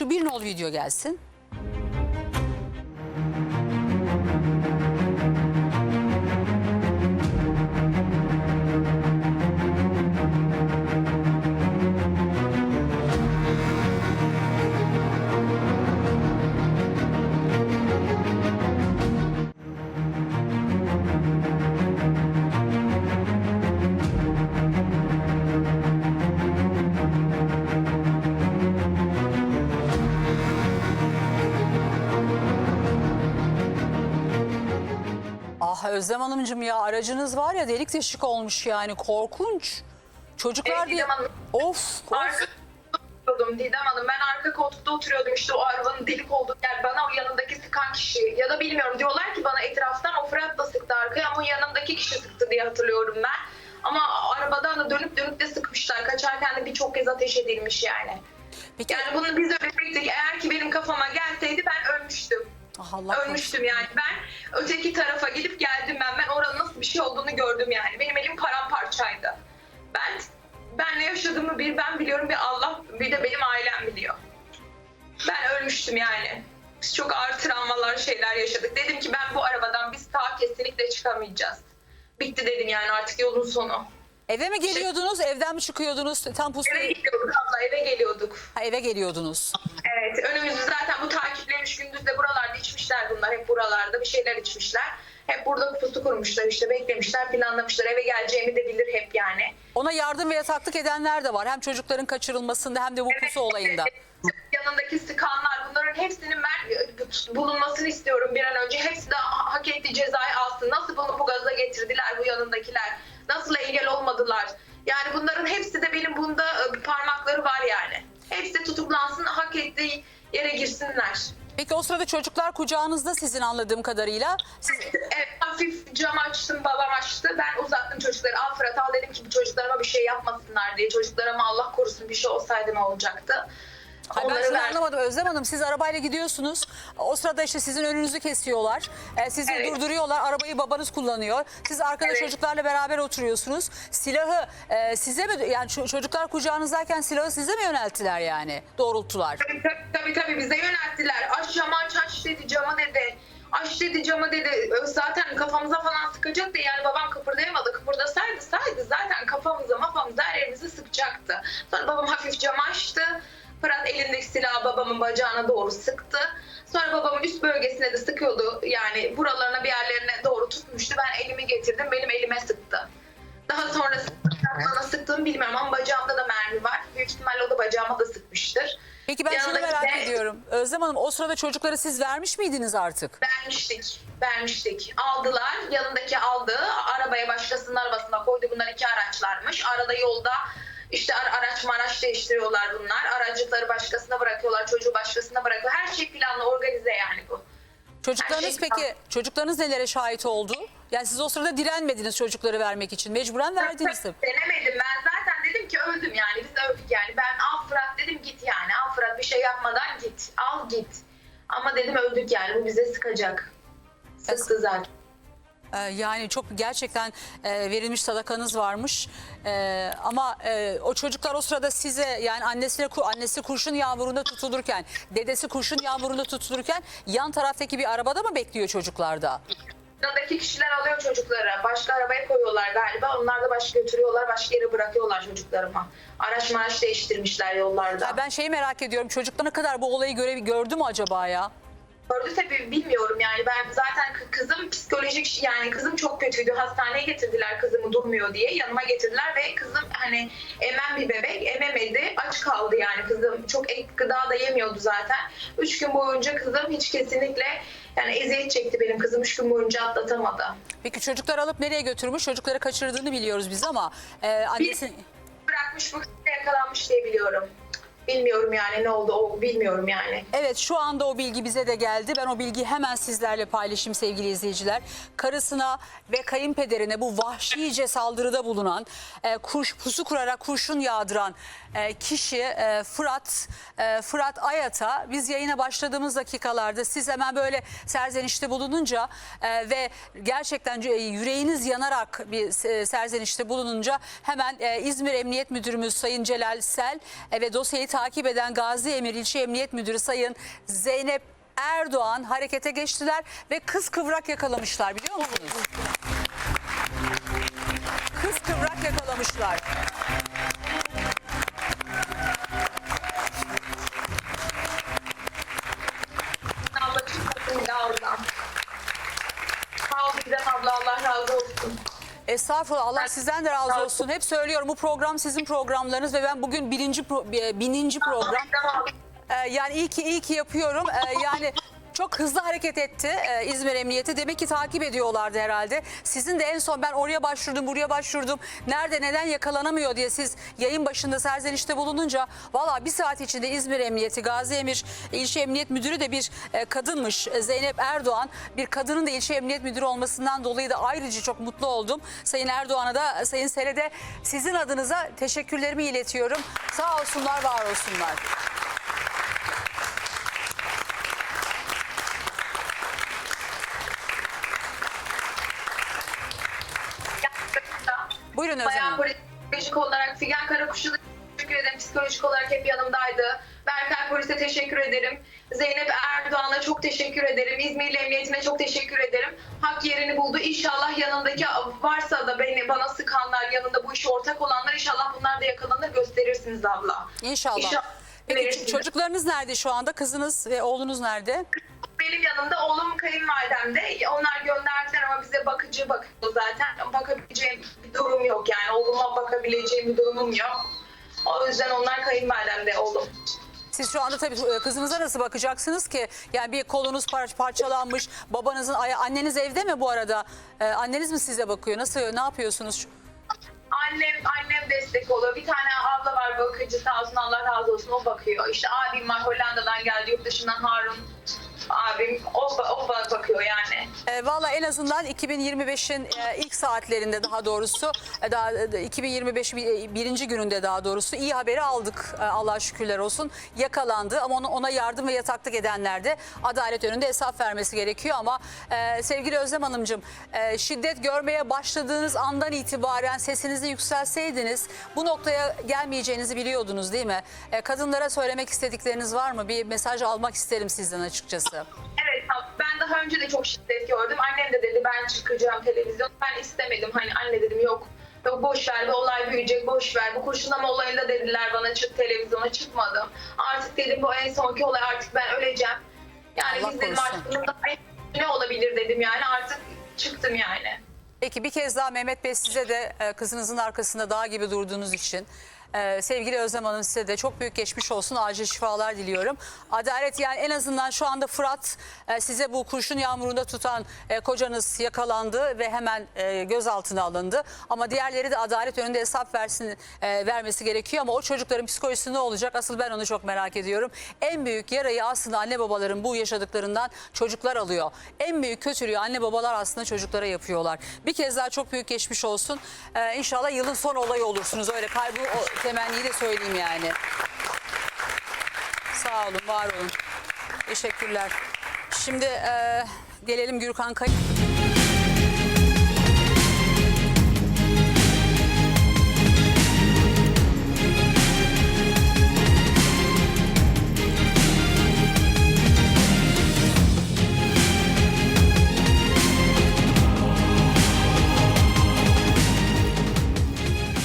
Şu bir nol video gelsin. Ah Özlem Hanımcığım ya aracınız var ya delik deşik olmuş yani korkunç. Çocuklar Evet, diye... Hanım. Of, of. Oturuyordum Didem Hanım. Ben arka koltukta oturuyordum işte o arabanın delik olduğu yer. Bana o yanındaki sıkan kişi ya da bilmiyorum diyorlar ki bana etraftan o Fırat da sıktı arkaya ama o yanındaki kişi sıktı diye hatırlıyorum ben. Ama arabadan da dönüp dönüp de sıkmışlar. Kaçarken de birçok kez ateş edilmiş yani. Peki Yani bunu biz ölecektik. Eğer ki benim kafama gelseydi ben ölmüştüm. Ah, Allah. Ölmüştüm yani. Ben öteki tarafa gidip geldim ben. Ben oranın nasıl bir şey olduğunu gördüm yani. Benim elim paramparçaydı. Ben ben ne yaşadığımı bir ben biliyorum bir Allah bir de benim ailem biliyor. Ben ölmüştüm yani. Biz çok ağır travmalar şeyler yaşadık. Dedim ki ben bu arabadan biz sağ kesinlikle çıkamayacağız. Bitti dedim yani artık yolun sonu. Eve mi geliyordunuz, evden mi çıkıyordunuz? Tam pusu... Eve geliyorduk abla eve geliyorduk. Ha, eve geliyordunuz. Evet önümüzü zaten bu takiplemiş gündüz de buralarda içmişler bunlar hep buralarda bir şeyler içmişler. Hep burada pusu kurmuşlar işte beklemişler planlamışlar eve geleceğimi de bilir hep yani. Ona yardım ve yataklık edenler de var. Hem çocukların kaçırılmasında hem de bu pusu olayında. Yanındaki sıkanlar bunların hepsinin ben bulunmasını istiyorum bir an önce. Hepsi de hak ettiği cezayı alsın. Nasıl bunu bu gaza getirdiler bu yanındakiler? Nasıl engel olmadılar? Yani bunların hepsi de benim bunda e, parmakları var yani. Hepsi tutuklansın hak ettiği yere girsinler. Peki o sırada çocuklar kucağınızda sizin anladığım kadarıyla. Siz... Evet, hafif cam açtım, babam açtı. Ben uzattım çocukları. Al Fırat al dedim ki bu çocuklarıma bir şey yapmasınlar diye. Çocuklarıma Allah korusun bir şey olsaydı ne olacaktı? Hayır, ben şunu anlamadım Özlem Hanım. Siz arabayla gidiyorsunuz. O sırada işte sizin önünüzü kesiyorlar. Ee, sizi Evet. durduruyorlar. Arabayı babanız kullanıyor. Siz arkada Evet. çocuklarla beraber oturuyorsunuz. Silahı e, size mi yani ço- çocuklar kucağınızdayken silahı size mi yönelttiler yani? Doğrulttular. Tabii, tabii tabii tabii bize yönelttiler. Aç aç dedi cama dedi. Aç dedi camı dedi. Zaten kafamıza falan sıkacaktı. Yani babam kıpırdayamadı. Kıpırdasaydı saydı zaten kafamıza mafamıza her yerimizi sıkacaktı. Sonra babam hafif camı açtı. Fırat elindeki silahı babamın bacağına doğru sıktı. Sonra babamın üst bölgesine de sıkıyordu. Yani buralarına bir yerlerine doğru tutmuştu. Ben elimi getirdim. Benim elime sıktı. Daha sonra sana sıktığımı bilmiyorum ama bacağımda da mermi var. Büyük ihtimalle o da bacağıma da sıkmıştır. Peki ben şunu merak de- ediyorum. Özlem Hanım o sırada çocukları siz vermiş miydiniz artık? Vermiştik, vermiştik. Aldılar, yanındaki aldı. Arabaya başkasının arabasına koydu. Bunlar iki araçlarmış. Arada yolda işte ara- araç maraç değiştiriyorlar bunlar. Aracıkları başkasına bırakıyorlar, çocuğu başkasına bırakıyor. Her şey planlı, organize yani bu. Çocuklarınız şey peki çocuklarınız nelere şahit oldu? Yani siz o sırada direnmediniz çocukları vermek için. Mecburen verdiniz. Denemedim. Ben zaten dedim ki öldüm yani. Biz öldük yani. Ben bir şey yapmadan git. Al git. Ama dedim öldük yani. Bu bize sıkacak. Sıktı zaten. Ee, yani çok gerçekten e, verilmiş sadakanız varmış. Ee, ama e, o çocuklar o sırada size yani annesine ku- annesi kurşun yağmurunda tutulurken, dedesi kurşun yağmurunda tutulurken yan taraftaki bir arabada mı bekliyor çocuklarda? Yanındaki kişiler alıyor çocukları. Başka arabaya koyuyorlar galiba. Onlar da başka götürüyorlar. Başka yere bırakıyorlar çocuklarıma. Araç maraç değiştirmişler yollarda. Ya ben şeyi merak ediyorum. Çocuklar ne kadar bu olayı göre, gördü mü acaba ya? Gördü tabii bilmiyorum yani. Ben zaten kı- kızım psikolojik yani kızım çok kötüydü. Hastaneye getirdiler kızımı durmuyor diye. Yanıma getirdiler ve kızım hani emen bir bebek. Ememedi. Aç kaldı yani kızım. Çok ek gıda da yemiyordu zaten. Üç gün boyunca kızım hiç kesinlikle yani eziyet çekti benim kızım. Üç gün boyunca atlatamadı. Peki çocuklar alıp nereye götürmüş? Çocukları kaçırdığını biliyoruz biz ama e, annesi... bırakmış bu yakalanmış diye biliyorum. Bilmiyorum yani ne oldu o bilmiyorum yani. Evet şu anda o bilgi bize de geldi. Ben o bilgiyi hemen sizlerle paylaşayım sevgili izleyiciler. Karısına ve kayınpederine bu vahşice saldırıda bulunan, e, kuş, pusu kurarak kurşun yağdıran e, kişi e, Fırat e, Fırat Ayat'a biz yayına başladığımız dakikalarda siz hemen böyle serzenişte bulununca e, ve gerçekten e, yüreğiniz yanarak bir e, serzenişte bulununca hemen e, İzmir Emniyet Müdürümüz Sayın Celal Sel e, ve dosyayı takip eden Gazi Emir İlçe Emniyet Müdürü Sayın Zeynep Erdoğan harekete geçtiler ve kız kıvrak yakalamışlar biliyor musunuz? Kız kıvrak yakalamışlar. Abla çıkmasın ya oradan. Sağ ol Gizem abla Allah razı olsun. Estağfurullah Allah sizden de razı olsun. Hep söylüyorum bu program sizin programlarınız ve ben bugün birinci pro- bininci program. Ee, yani iyi ki iyi ki yapıyorum. Ee, yani çok hızlı hareket etti e, İzmir Emniyeti. Demek ki takip ediyorlardı herhalde. Sizin de en son ben oraya başvurdum, buraya başvurdum. Nerede neden yakalanamıyor diye siz yayın başında serzenişte bulununca valla bir saat içinde İzmir Emniyeti, Gazi Emir İlçe Emniyet Müdürü de bir e, kadınmış. Zeynep Erdoğan bir kadının da ilçe emniyet müdürü olmasından dolayı da ayrıca çok mutlu oldum. Sayın Erdoğan'a da Sayın Sere'de sizin adınıza teşekkürlerimi iletiyorum. Sağ olsunlar, var olsunlar. Buyurun Özlem Bayağı Hanım. psikolojik olarak Figen Karakuşlu'na teşekkür ederim. Psikolojik olarak hep yanımdaydı. Berkay Polis'e teşekkür ederim. Zeynep Erdoğan'a çok teşekkür ederim. İzmirli Emniyetine çok teşekkür ederim. Hak yerini buldu. İnşallah yanındaki varsa da beni bana sıkanlar, yanında bu işe ortak olanlar inşallah bunlar da yakalanır gösterirsiniz abla. İnşallah. İnşallah Peki verirsiniz. çocuklarınız nerede şu anda? Kızınız ve oğlunuz nerede? Benim yanımda oğlum kayınvalidemde. Onlar gönderdiler ama bize bakıcı bakıyor zaten. Bakabileceğim bir durum yok yani. Oğluma bakabileceğim bir durumum yok. O yüzden onlar kayınvalidemde oğlum. Siz şu anda tabii e, kızınıza nasıl bakacaksınız ki? Yani bir kolunuz par- parçalanmış, babanızın anneniz evde mi bu arada? Ee, anneniz mi size bakıyor? Nasıl ne yapıyorsunuz? Annem annem destek oluyor. Bir tane abla var bakıcı sağ olsun Allah razı olsun o bakıyor. İşte abim var Hollanda'dan geldi yurt dışından Harun abim o, o bakıyor yani. E, Valla en azından 2025'in e, ilk saatlerinde daha doğrusu e, daha e, 2025 bir- e, birinci gününde daha doğrusu iyi haberi aldık e, Allah'a şükürler olsun. Yakalandı ama ona, ona yardım ve yataklık edenler de adalet önünde hesap vermesi gerekiyor ama e, sevgili Özlem Hanımcığım e, şiddet görmeye başladığınız andan itibaren sesinizi yükselseydiniz bu noktaya gelmeyeceğinizi biliyordunuz değil mi? E, kadınlara söylemek istedikleriniz var mı? Bir mesaj almak isterim sizden açıkçası. Evet ben daha önce de çok şiddet gördüm. Annem de dedi ben çıkacağım televizyon. Ben istemedim hani anne dedim yok. Yok boş ver bu olay büyüyecek boş ver. Bu kurşunlama olayında dediler bana çık televizyona çıkmadım. Artık dedim bu en sonki olay artık ben öleceğim. Yani Allah biz dedim korusun. artık bundan ne olabilir dedim yani artık çıktım yani. Peki bir kez daha Mehmet Bey size de e, kızınızın arkasında dağ gibi durduğunuz için e, sevgili Özlem Hanım size de çok büyük geçmiş olsun acil şifalar diliyorum. Adalet yani en azından şu anda Fırat e, size bu kurşun yağmurunda tutan e, kocanız yakalandı ve hemen e, gözaltına alındı. Ama diğerleri de adalet önünde hesap versin e, vermesi gerekiyor ama o çocukların psikolojisi ne olacak asıl ben onu çok merak ediyorum. En büyük yarayı aslında anne babaların bu yaşadıklarından çocuklar alıyor. En büyük kötülüğü anne babalar aslında çocuklara yapıyorlar. Bir kez daha çok büyük geçmiş olsun. Ee, inşallah yılın son olayı olursunuz. Öyle kalbi o temenniyi de söyleyeyim yani. Sağ olun, var olun. Teşekkürler. Şimdi e, gelelim Gürkan Kayıp.